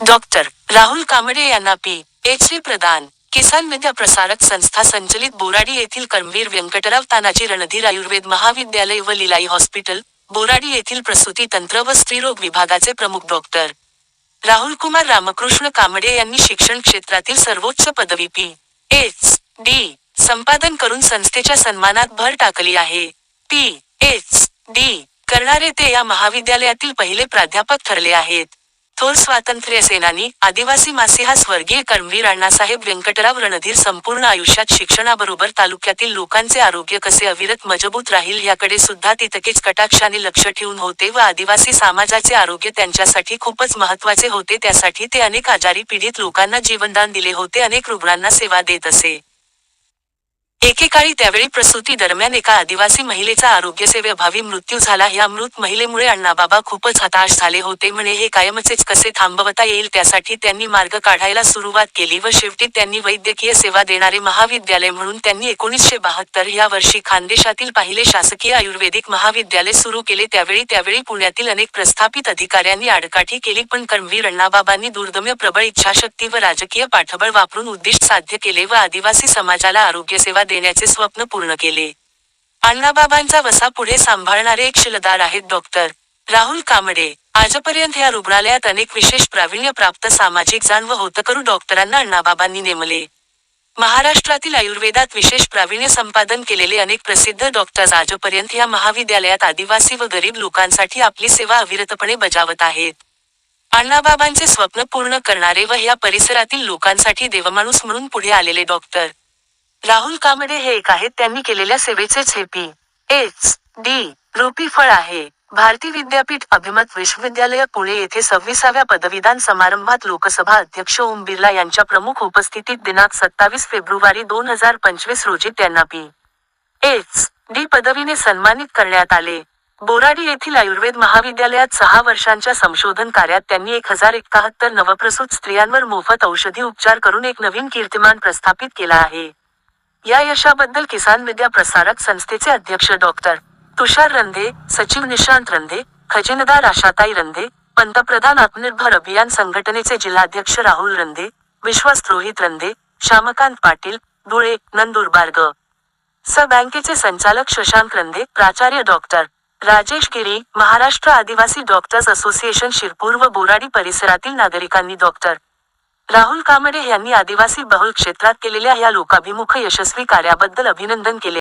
Doctor Rahul Kamble यांना P H D प्रदान किसान विद्या प्रसारक संस्था संचलित बोराडी येथील कर्मवीर व्यंकटराव तानाजी रणधीर आयुर्वेद महाविद्यालय व लिलाई हॉस्पिटल बोराडी येथील प्रसूती तंत्र व स्त्रीरोग विभागाचे प्रमुख डॉक्टर. राहुल कुमार रामकृष्ण कांबळे यांनी शिक्षण क्षेत्रातील सर्वोच्च पदवी पी एच डी संपादन करून संस्थेच्या सन्मानात भर टाकली आहे. पी एच डी करणारे ते या महाविद्यालयातील पहिले प्राध्यापक ठरले आहेत. थोर स्वातंत्र्य सेनानी आदिवासी मासिहा स्वर्गीय कर्मवीर अण्णासाहेब व्यंकटराव रणधीर संपूर्ण आयुष्यात शिक्षणाबरोबर तालुक्यातील लोकांचे आरोग्य कसे अविरत मजबूत राहील याकडे सुद्धा तितकेच कटाक्षाने लक्ष ठेवून होते व आदिवासी समाजाचे आरोग्य त्यांच्यासाठी खूपच महत्त्वाचे होते. त्यासाठी ते अनेक आजारी पीडित लोकांना जीवनदान दिले होते. अनेक रुग्णांना सेवा देत असे. एकेकाळी त्यावेळी प्रसूती दरम्यान एका आदिवासी महिलेचा आरोग्यसेवेअभावी मृत्यू झाला. ह्या मृत महिलेमुळे अण्णाबाबा खूपच हताश झाले होते. म्हणे हे कायमचेच कसे थांबवता येईल? त्यासाठी त्यांनी मार्ग काढायला सुरुवात केली व शेवटी त्यांनी वैद्यकीय सेवा देणारे महाविद्यालय म्हणून त्यांनी एकोणीसशे बहात्तर ह्या वर्षी खानदेशातील पाहिले शासकीय आयुर्वेदिक महाविद्यालय सुरू केले. त्यावेळी त्यावेळी पुण्यातील अनेक प्रस्थापित अधिकाऱ्यांनी आडकाठी केली पण कर्मवीर अण्णाबाबांनी दुर्दम्य प्रबळ इच्छाशक्ती व राजकीय पाठबळ वापरून उद्दिष्ट साध्य केले व आदिवासी समाजाला आरोग्यसेवा देण्याचे स्वप्न पूर्ण केले. अण्णाबाबांचा वसा पुढे सांभाळणारे एक शिलदार आहेत डॉक्टर राहुल कांबडे आजपर्यंत या रुग्णालयात अनेक विशेष प्रावीण्य प्राप्त सामाजिक जाण व होतकरू डॉक्टरांना अण्णाबाबांनी नेमले. महाराष्ट्रातील आयुर्वेदात विशेष प्रावीण्य संपादन केलेले अनेक प्रसिद्ध डॉक्टर्स आजपर्यंत या महाविद्यालयात आदिवासी व गरीब लोकांसाठी आपली सेवा अविरतपणे बजावत आहेत. अण्णाबाबांचे स्वप्न पूर्ण करणारे व या परिसरातील लोकांसाठी देवमाणूस म्हणून पुढे आलेले डॉक्टर राहुल कामडे हे एक आहेत. त्यांनी केलेल्या सेवेचेच हे पी एच. डी. रूपी फळ आहे. भारती विद्यापीठ अभिमत विश्वविद्यालय पुणे येथे सव्वीसाव्या पदवीदान समारंभात लोकसभा अध्यक्ष ओम बिर्ला यांच्या प्रमुख उपस्थितीत दिनांक सत्तावीस फेब्रुवारी दोन हजार पंचवीस रोजी त्यांना पी. एच. डी. पदवीने सन्मानित करण्यात आले. बोराडी येथील आयुर्वेद महाविद्यालयात सहा वर्षांच्या संशोधन कार्यात त्यांनी एक हजार एकाहत्तर नवप्रसूत स्त्रियांवर मोफत औषधी उपचार करून एक नवीन कीर्तिमान प्रस्थापित केला आहे. या यशाबद्दल किसान विद्या प्रसारक संस्थेचे अध्यक्ष डॉक्टर तुषार रंधे सचिव निशांत रंधे खजिनदार आशाताई रंधे पंतप्रधान आत्मनिर्भर अभियान संघटनेचे जिल्हाध्यक्ष राहुल रंधे विश्वास रोहित रंधे श्यामकांत पाटील धुळे नंदुरबार ग स बँकेचे संचालक शशांक रंधे प्राचार्य डॉक्टर राजेश गिरी महाराष्ट्र आदिवासी डॉक्टर्स असोसिएशन शिरपूर व बोराडी परिसरातील नागरिकांनी डॉक्टर राहुल कांबळे यांनी आदिवासी बहुल क्षेत्रात केलेल्या या लोकाभिमुख यशस्वी कार्याबद्दल अभिनंदन केले.